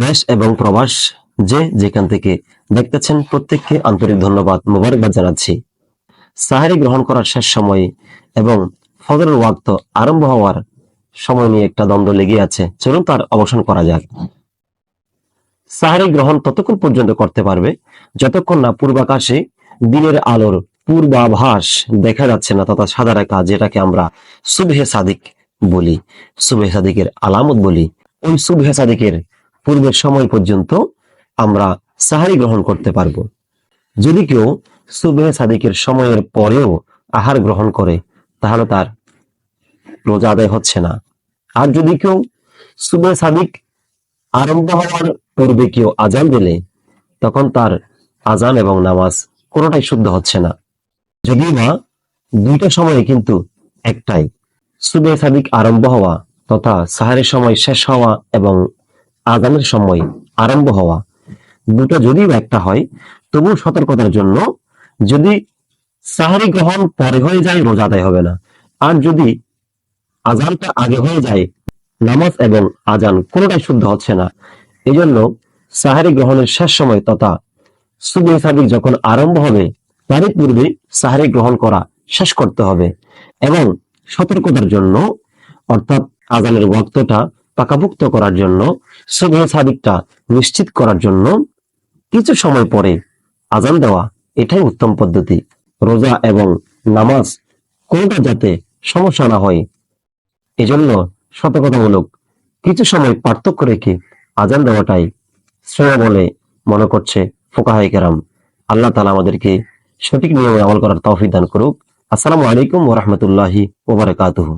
দেশ এবং প্রবাস যে যেখান থেকে দেখতেছেন, প্রত্যেককে আন্তরিক ধন্যবাদ, মোবারকবাদ জানাচ্ছি। সাহারি গ্রহণ করার শেষ সময় এবং ফজরের ওয়াক্ত আরম্ভ হওয়ার সময় নিয়ে একটা দ্বন্দ্ব লেগে আছে। চলুন তার অবসান করা যাক। সাহারি গ্রহণ ততক্ষণ পর্যন্ত করতে পারবে, যতক্ষণ না পূর্বাকাশে দিনের আলোর পূর্বাভাস দেখা যাচ্ছে না, তথা সাদা রেখা যেটাকে আমরা সুবহে সাদিক বলি, সুবহে সাদিকের আলামত বলি। ওই সুবহে সাদিকের পূর্বের সময় পর্যন্ত আমরা সাহারি গ্রহণ করতে পারব। যদি কেউ সুবহে সাদিকের সময়ের পরেও আহার গ্রহণ করে, তাহলে তার রোজা আদায় হচ্ছে না। আর যদি কেউ সুবহে সাদিক আরম্ভ হওয়ার পূর্বে কেউ আজান দিলে, তখন তার আজান এবং নামাজ কোনোটাই শুদ্ধ হচ্ছে না। যদিও বা দুইটা সময়ে কিন্তু একটাই। সুবে সাদিক আরম্ভ হওয়া তথা সাহারের সময় শেষ হওয়া এবং আজানের সময় আরম্ভ হওয়া। দুটো যদিও একটা হয় তবু সতর্কতার জন্য যদি সাহারি গ্রহণ পরে হয়ে যায়, রোজা আদায় হবে না। আর যদি আজানটা আগে হয়ে যায়, নামাজ এবং আজান শুদ্ধ হচ্ছে না এই জন্য সাহারি গ্রহণের শেষ সময় তথা সুবে সাদিক যখন আরম্ভ হবে, তারই পূর্বে সাহারি গ্রহণ করা শেষ করতে হবে। এবং সতর্কতার জন্য, অর্থাৎ আজানের ওয়াক্তটা পাকাভুক্ত করার জন্য সুবে সাদিকটা নিশ্চিত করার জন্য কিছু সময় পরে আজান দেওয়া এটাই উত্তম পদ্ধতি। রোজা এবং নামাজ কোনটা যাতে সমস্যা না হয়, এজন্য সতর্কতামূলক কিছু সময় পার্থক্য রেখে আজান দেওয়াটাই শ্রেয় বলে মনে করছে ফোকাহাই কেরাম। আল্লাহ তালা আমাদেরকে সঠিক নিয়মে আমল করার তৌফিক দান করুক। আসসালামু আলাইকুম ওরহমতুল্লাহি ওবরাকাতুহু